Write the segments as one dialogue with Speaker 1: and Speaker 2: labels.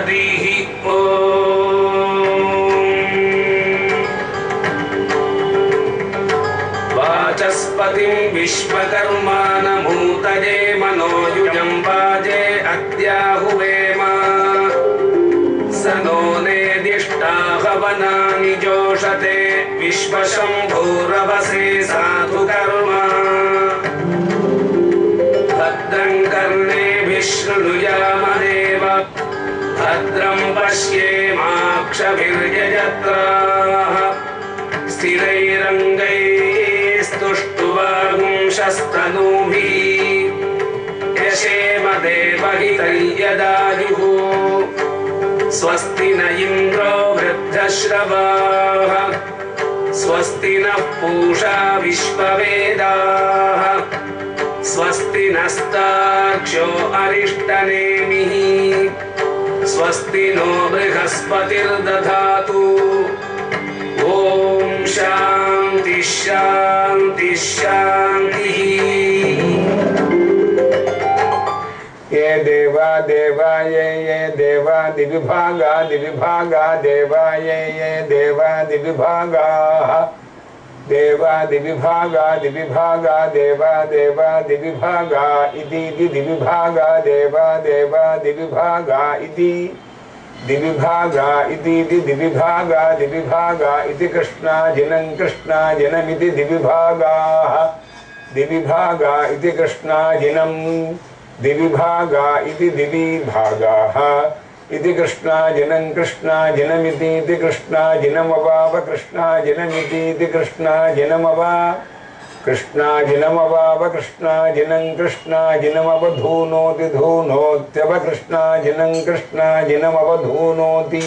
Speaker 1: हरिः ॐ वाचस्पतिं विश्वकर्मानमूतये मनोयुजं वाजे अद्याहुवेम स नो नेदिष्टाहवनानि जोषते विश्वशम्भूरवसे पश्येमाक्षभिर्यजत्राः स्थिरैरङ्गैस्तुष्टुवागुंशस्तनूभिः यशेम देवहितैयदायुः स्वस्ति न इन्द्रो वृद्धश्रवाः। स्वस्ति नः पूषा विश्ववेदाः। स्वस्ति नस्तार्क्ष्यो अरिष्टनेमिः स्वस्ति नो बृहस्पतिर्दधातु। ॐ शान्ति शान्ति, शान्तिः।
Speaker 2: ये देवा देवा, ये ये देवा, दिविभागा दिविभागा, देवा, ये ये देवा, दिविभागाः। देवा दिविभागा देवा देवा, दिविभागा, इति दिविभागा, देवा देवा, दिविभागा, इति दिविभागा इति, दिविभागा दिविभागा, इति कृष्णा, जिनं कृष्णा, जनमिति दिविभागाः, दिविभागा, इति कृष्णा, जिनं दिविभागा, इति दिविभागाः। इति कृष्णाजिनं कृष्णाजिनमितीति कृष्णाजिनमवाव कृष्णाजिनमितीति कृष्णाजिनमवा कृष्णाजिनमवाव कृष्णाजिनं कृष्णाजिनमवधूनोति धूनोत्यव कृष्णाजिनं कृष्णाजिनमवधूनोति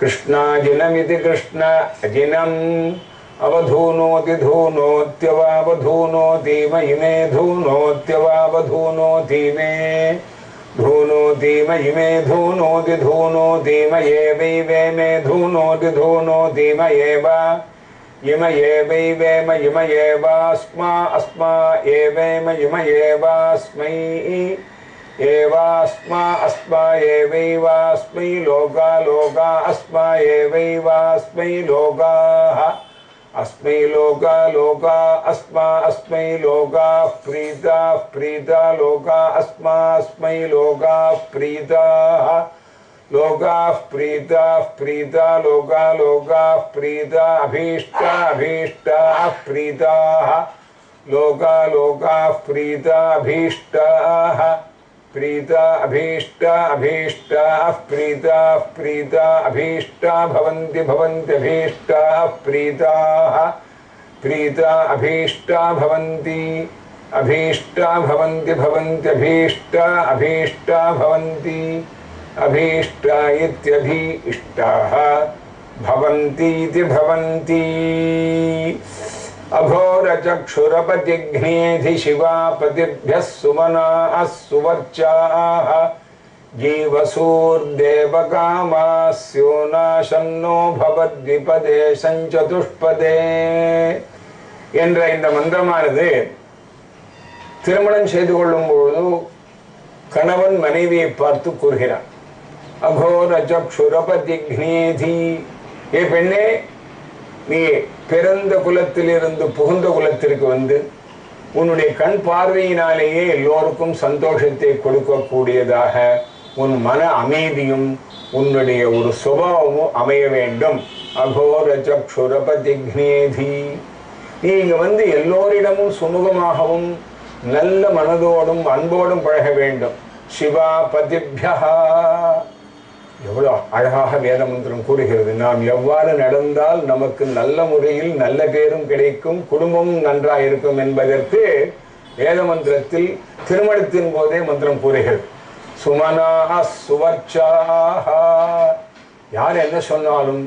Speaker 2: कृष्णाजिनमिति कृष्ण अजिनम् अवधूनोति धूनोत्यवावधूनोति मयि मे धूनोत्यवावधूनोति मे धूनो धीमहि मे धूनो धीमये वै वे मे धूनो धीमयेव इमये वै। वेम वास्मा अस्मा एवेम इमयेवास्मै एवास्मा अस्मा एवैवास्मै लोका लोका अस्मा एवैवास्मै लोकाः अस्मै लोगा लोगा, अस्मा, अस्मै लोगा प्रीदा प्रीदा लोगा, अस्मा, अस्मै लोगा प्रीदाः लोगा प्रीदा प्रीदा लोगा लोगा प्रीदा अभीष्ट अभीष्ट प्रीता लोगा लोगा प्रीदा अभीष्टाः। प्रीता अभीष्टा, अभीष्टाः प्रीताः प्रीता अभीष्टा, भवन्ति भवन्त्यभीष्टाः प्रीताः प्रीता, अभीष्टा, भवन्ति अभीष्टा, भवन्ति भवन्त्यभीष्टा अभीष्टा, भवन्ति, अभीष्टा इत्यभि इष्टाः, भवन्तीति भवन्ति। अघोरचक्षुरपतिघ्नेधि शिवापतिभ्यः सुमनाः सुवर्चाः जीवसूर्देवकामास्यो नाशन्नो भवद्विपदे சஞ்சதுஷ்பதே என்ற இந்த மந்திரமானது திருமணம் செய்து கொள்ளும் பொழுது கணவன் மனைவியை பார்த்து கூறுகிறான் அகோர சக்ஷுரபதிக்னேதி ஏ பெண்ணே நீ பிறந்த குலத்திலிருந்து புகுந்த குலத்திற்கு வந்து உன்னுடைய கண் பார்வையினாலேயே எல்லோருக்கும் சந்தோஷத்தை கொடுக்கக்கூடியதாக உன் மன அமைதியும் உன்னுடைய ஒரு சுபாவமும் அமைய வேண்டும். அகோர சக்ஷுரபதிக்னேதி நீ வந்து எல்லோரிடமும் சுமூகமாகவும் நல்ல மனதோடும் அன்போடும் பழக வேண்டும். சிவா பதிபியா எவ்வளோ அழகாக வேத மந்திரம் கூறுகிறது. நாம் எவ்வாறு நடந்தால் நமக்கு நல்ல முறையில் நல்ல பேரும் கிடைக்கும் குடும்பமும் நன்றாக இருக்கும் என்பதற்கு வேத மந்திரத்தில் திருமணத்தின் போதே மந்திரம் கூறுகிறது. சுமனாக சுவர்ச்சாக யார் என்ன சொன்னாலும்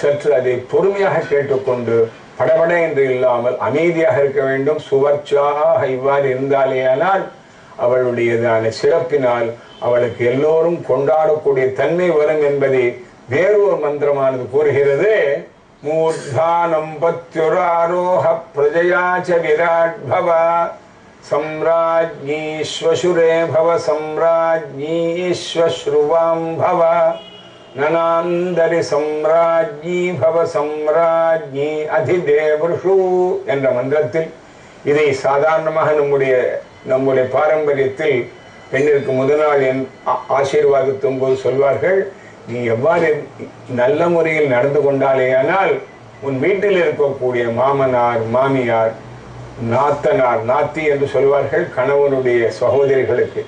Speaker 2: சற்று அதை பொறுமையாக கேட்டுக்கொண்டு படபட என்று இல்லாமல் அமைதியாக இருக்க வேண்டும். சுவர்ச்சாக இவ்வாறு இருந்தாலேயானால் அவளுடையதான சிறப்பினால் அவளுக்கு எல்லோரும் கொண்டாடக்கூடிய தன்மை வரும் என்பதை வேறு ஒரு மந்திரமானது கூறுகிறது. மூர்தானம் பத்யுராரோஹ பிரஜயாச்ச விராட் பவா சம்ராஜ்ஞீ ஸ்வசுரே பவ சம்ராஜ்ஞீ ஸ்வஸ்ருவாம் பவ நனாந்தரி சம்ராஜ்ஞீ பவ சம்ராஜ்ஞீ அதிதேவஷு என்ற மந்திரத்தில் இதை சாதாரணமாக நம்முடைய நம்முடைய பாரம்பரியத்தில் பெண்ணிற்கு முதல் நாள் என் ஆ- ஆசீர்வாதத்தும் போது சொல்வார்கள் நீ எவ்வாறு நல்ல முறையில் நடந்து கொண்டாலேயானால் உன் வீட்டில் இருக்கக்கூடிய மாமனார் மாமியார் நாத்தனார் நாத்தி என்று சொல்வார்கள் கணவனுடைய சகோதரிகளுக்கு.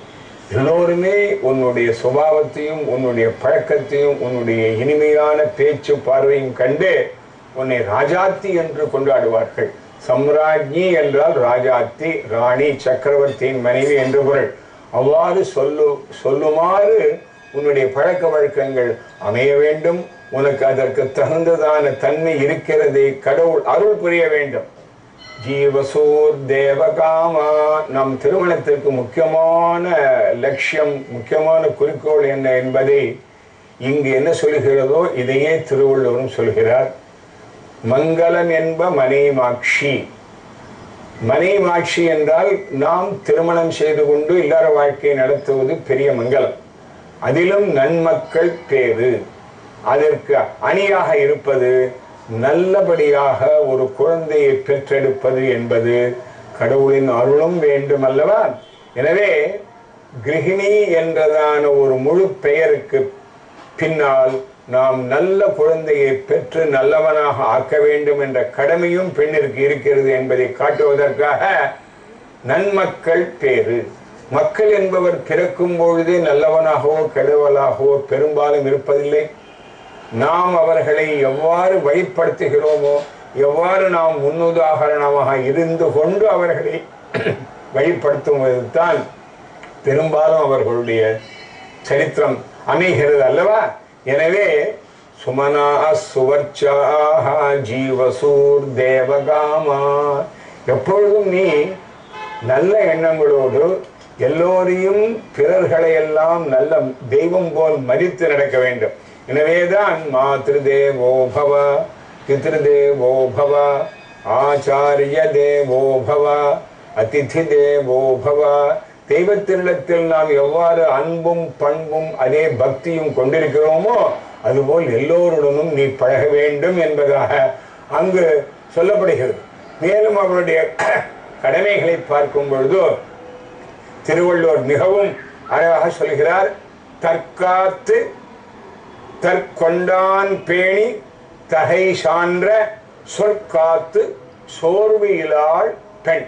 Speaker 2: எல்லோருமே உன்னுடைய சுபாவத்தையும் உன்னுடைய பழக்கத்தையும் உன்னுடைய இனிமையான பேச்சு பார்வையும் கண்டு உன்னை ராஜாத்தி என்று கொண்டாடுவார்கள். சம்ராஜ்ஞி என்றால் ராஜாத்தி ராணி சக்கரவர்த்தியின் மனைவி என்று பொருள். அவ்வாறு சொல்லு சொல்லுமாறு உன்னுடைய பழக்க வழக்கங்கள் அமைய வேண்டும். உனக்கு அதற்கு தகுந்ததான தன்மை இருக்கிறது. கடவுள் அருள் புரிய வேண்டும். ஜீவசூர் தேவகாமா நம் திருமணத்திற்கு முக்கியமான லட்சியம் முக்கியமான குறிக்கோள் என்ன என்பதை இங்கு என்ன சொல்கிறதோ இதையே திருவள்ளுவரும் சொல்கிறார். மங்களம் என்ப மனைமாட்சி மனைமாட்சி என்றால் நாம் திருமணம் செய்து கொண்டு இல்லற வாழ்க்கையை நடத்துவது பெரிய மங்களம். அதிலும் நன்மக்கள் பேரு அதற்கு அணியாக இருப்பது நல்லபடியாக ஒரு குழந்தையை பெற்றெடுப்பது என்பது கடவுளின் அருளும் வேண்டும் அல்லவா எனவே கிருகிணி என்றதான ஒரு முழு பெயருக்கு பின்னால் நாம் நல்ல குழந்தையை பெற்று நல்லவனாக ஆக்க வேண்டும் என்ற கடமையும் பெண்ணிற்கு இருக்கிறது என்பதை காட்டுவதற்காக நன்மக்கள் பேரு மக்கள் என்பவர் பிறக்கும் பொழுதே நல்லவனாகவோ கெடுவலாகவோ பெரும்பாலும் இருப்பதில்லை. நாம் அவர்களை எவ்வாறு வழிப்படுத்துகிறோமோ எவ்வாறு நாம் முன்னுதாகரணமாக இருந்து கொண்டு அவர்களை வழிப்படுத்துவது தான் பெரும்பாலும் அவர்களுடைய சரித்திரம். அமைகிறது அல்லவா எனவே சுமனா சுவர்ச்சாக ஜீவசூர் தேவகாமா. எப்பொழுதும் நீ நல்ல எண்ணங்களோடு எல்லோரையும் பிறர்களை எல்லாம் நல்ல தெய்வம் போல் மதித்து நடக்க வேண்டும். எனவேதான் மாத்ரு தேவோபவ பித்ரு தேவோபவ ஆச்சாரிய தேவோபவ அதிதி தேவோபவ தெய்வத்தினிடத்தில் நாம் எவ்வாறு அன்பும் பண்பும் அதே பக்தியும் கொண்டிருக்கிறோமோ அதுபோல் எல்லோருடனும் நீ பழக வேண்டும் என்பதாக அங்கு சொல்லப்படுகிறது. மேலும் அவருடைய கடமைகளை பார்க்கும் பொழுது திருவள்ளுவர் மிகவும் அழகாக சொல்கிறார் தற்காத்து தற்கொண்டான் பேணி தகை சான்ற சொற்காத்து சோர்வு இலாள் பெண்.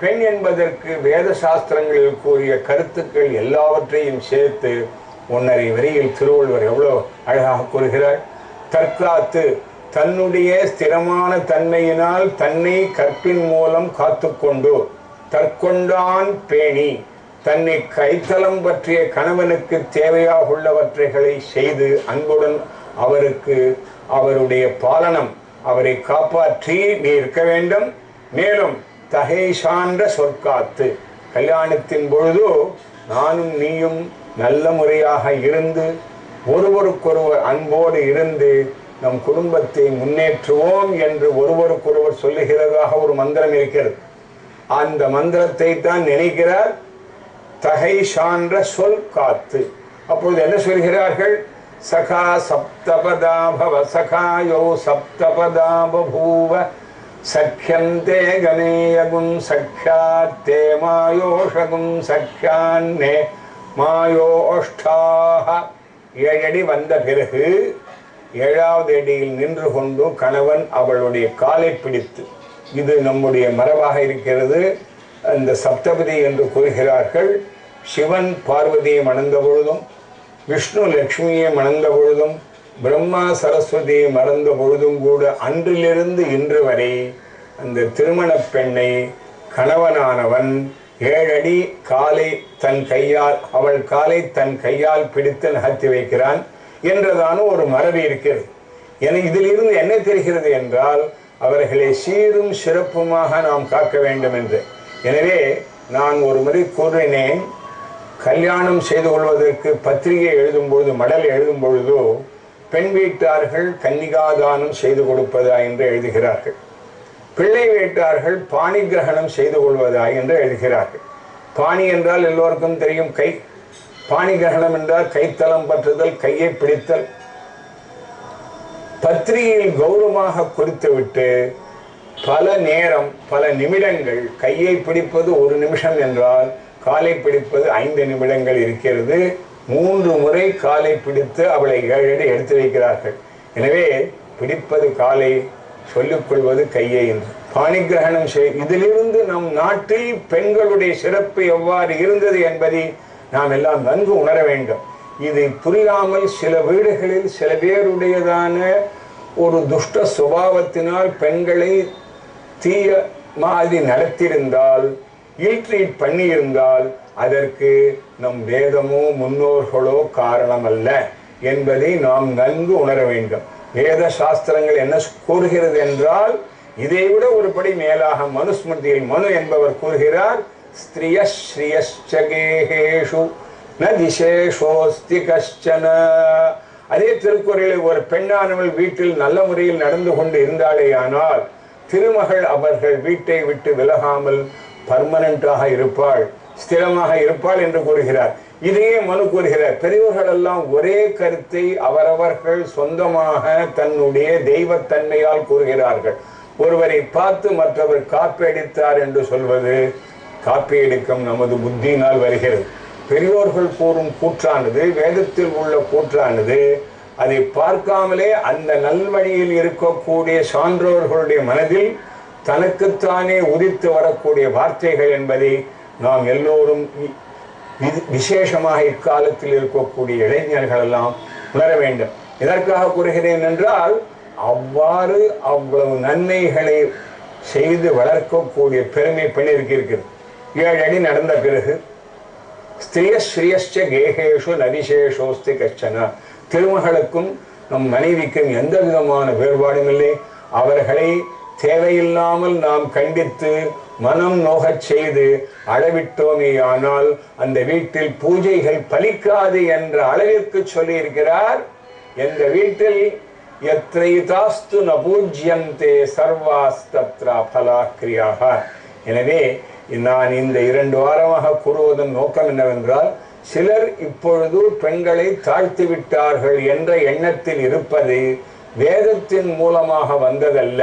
Speaker 2: பெண் என்பதற்கு வேத சாஸ்திரங்களில் கூறிய கருத்துக்கள் எல்லாவற்றையும் சேர்த்து ஒன்னரை வரியில் திருவள்ளுவர் எவ்வளோ அழகாக கூறுகிறார். தற்காத்து தன்னுடைய ஸ்திரமான தன்மையினால் தன்னை கற்பின் மூலம் காத்துக்கொண்டு தற்கொண்டான் பேணி தன்னை கைத்தலம் பற்றிய கணவனுக்கு தேவையாக உள்ளவற்றைகளை செய்து அன்புடன் அவருக்கு அவருடைய பாலனம் அவரை காப்பாற்றி நீ இருக்க வேண்டும். மேலும் தகைஷான்ற சொற்காத்து. கல்யாணத்தின் பொழுது நானும் நீயும் நல்ல முறையாக இருந்து ஒருவருக்கொருவர் அன்போடு இருந்து நம் குடும்பத்தை முன்னேற்றுவோம் என்று ஒருவருக்கொருவர் சொல்லுகிறதாக ஒரு மந்திரம் இருக்கிறது. அந்த மந்திரத்தை தான் நினைக்கிறார் தகை சான்ற சொல் காத்து அப்பொழுது என்ன சொல்கிறார்கள்? சகா சப்தபதா பவ சகாயோ சப்தபதாபூவ பபூவ சக்கியந்தே கணேயகும் சக்ஷாத்தே மாயோஷகும் சக்கியான்னே மாயோஷ்டாக ஏழடி வந்த பிறகு ஏழாவது அடியில் நின்று கொண்டு கணவன் அவளுடைய காலை பிடித்து இது நம்முடைய மரபாக இருக்கிறது அந்த சப்தபதி என்று கூறுகிறார்கள் சிவன் பார்வதியை மணந்த பொழுதும் விஷ்ணு லக்ஷ்மியை மணந்த பொழுதும் பிரம்மா சரஸ்வதி மறந்த பொழுதும் கூட அன்றிலிருந்து இன்று வரை அந்த திருமண பெண்ணை கணவனானவன் ஏழடி காலை தன் கையால் அவள் காலை தன் கையால் பிடித்து நகர்த்தி வைக்கிறான் என்றதான ஒரு மரபு இருக்கிறது. என இதிலிருந்து என்ன தெரிகிறது என்றால் அவர்களை சீரும் சிறப்புமாக நாம் காக்க வேண்டும் என்று. எனவே நான் ஒரு முறை கூறினேன் கல்யாணம் செய்து கொள்வதற்கு பத்திரிகை எழுதும் பொழுது மடல் எழுதும் பொழுதோ பெண் வீட்டார்கள் கன்னிகாதானம் செய்து கொடுப்பதா என்று எழுதுகிறார்கள். பிள்ளை வீட்டார்கள் பாணி கிரகணம் செய்து கொள்வதா என்று எழுதுகிறார்கள். பாணி என்றால் எல்லோருக்கும் தெரியும் கை. பாணி கிரகணம் என்றால் கைத்தளம் பற்றுதல் கையை பிடித்தல். பத்திரிகையில் கௌரவமாக குறித்துவிட்டு பல நேரம் பல நிமிடங்கள் கையை பிடிப்பது ஒரு நிமிஷம் என்றால் காலை பிடிப்பது ஐந்து நிமிடங்கள் இருக்கிறது. மூன்று முறை காலை பிடித்து அவளை ஏழடி எடுத்து வைக்கிறார்கள். எனவே பிடிப்பது காலை சொல்லிக்கொள்வது கையை என்று. பாணி கிரகணம் செய் இதிலிருந்து நம் நாட்டில் பெண்களுடைய சிறப்பு எவ்வாறு இருந்தது என்பதை நாம் எல்லாம் நன்கு உணர வேண்டும். இதை புரியாமல் சில வீடுகளில் சில பேருடையதான ஒரு துஷ்ட சுபாவத்தினால் பெண்களை தீய மாதிரி நடத்தியிருந்தால் இல்ட்ரீட் பண்ணியிருந்தால் அதற்கு நம் வேதமோ முன்னோர்களோ காரணம் அல்ல என்பதை நாம் நன்கு உணர வேண்டும். வேத சாஸ்திரங்கள் என்ன கூறுகிறது என்றால் இதை விட ஒரு படி மேலாக மனுஸ்மிருதியில் மனு என்பவர் கூறுகிறார் ஸ்திரிய ஸ்ரீயேஷு ந திசேஷோஸ்தி கஷ்டன. அதே திருக்குறளில் ஒரு பெண்ணானவள் வீட்டில் நல்ல முறையில் நடந்து கொண்டு இருந்தாளே ஆனால் திருமகள் அவர்கள் வீட்டை விட்டு விலகாமல் பர்மனண்டாக இருப்பாள் ஸ்திரமாக இருப்பாள் என்று கூறுகிறார். இதையே மனு கூறுகிறார். பெரியவர்கள் எல்லாம் ஒரே கருத்தை அவரவர்கள் சொந்தமாக தன்னுடைய தெய்வத்தன்மையால் கூறுகிறார்கள். ஒருவரை பார்த்து மற்றவர் காப்பியடித்தார் என்று சொல்வது காப்பியடிக்கும் நமது புத்தியினால் வருகிறது. பெரியோர்கள் கூறும் கூற்றானது வேதத்தில் உள்ள கூற்றானது அதை பார்க்காமலே அந்த நல்வழியில் இருக்கக்கூடிய சான்றோர்களுடைய மனதில் தனக்குத்தானே உதித்து வரக்கூடிய வார்த்தைகள் என்பதை நாம் எல்லோரும் விசேஷமாக இக்காலத்தில் இருக்கக்கூடிய இளைஞர்கள் எல்லாம் உணர வேண்டும். எதற்காக கூறுகிறேன் என்றால் அவ்வாறு அவ்வளவு நன்மைகளை செய்து வளர்க்கக்கூடிய பெருமை பெண்ணிற்கு இருக்கிறது. ஏழு அடி நடந்த பிறகு ஸ்திரிய ஸ்ரீயஸ்ச கேகேஷு நதிசேஷோஸ்தி கச்சனா திருமகளுக்கும் நம் மனைவிக்கும் எந்த விதமான வேறுபாடும் இல்லை. அவர்களை தேவையில்லாமல் நாம் கண்டித்து மனம் நோகச் செய்து அளவிட்டோமேயானால் அந்த வீட்டில் பூஜைகள் பலிக்காது என்ற அளவிற்கு சொல்லியிருக்கிறார். எந்த வீட்டில் எத்ரைதாஸ்து ந பூஜ்யந்தே சர்வாஸ்தத்ரா பலாக்கிரியாக. எனவே நான் இந்த இரண்டு வாரமாக கூறுவதன் நோக்கம் என்னவென்றால் சிலர் இப்பொழுது பெண்களை தாழ்த்தி விட்டார்கள் என்ற எண்ணத்தில் இருப்பது வேதத்தின் மூலமாக வந்ததல்ல.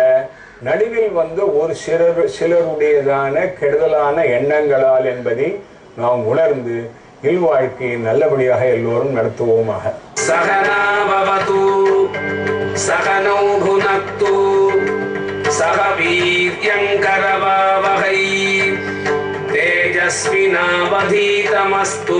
Speaker 2: நடுவில் வந்து ஒரு சிலர் சிலருடையதான கெடுதலான எண்ணங்களால் என்பதை நாம் உணர்ந்து இல்வாழ்க்கையை நல்லபடியாக எல்லோரும் நடத்துவோமாக.
Speaker 1: சகனாபவது சகனோ புனக்து சக வீரியங்கரவாவகை தேஜஸ்வினாவதீதமஸ்து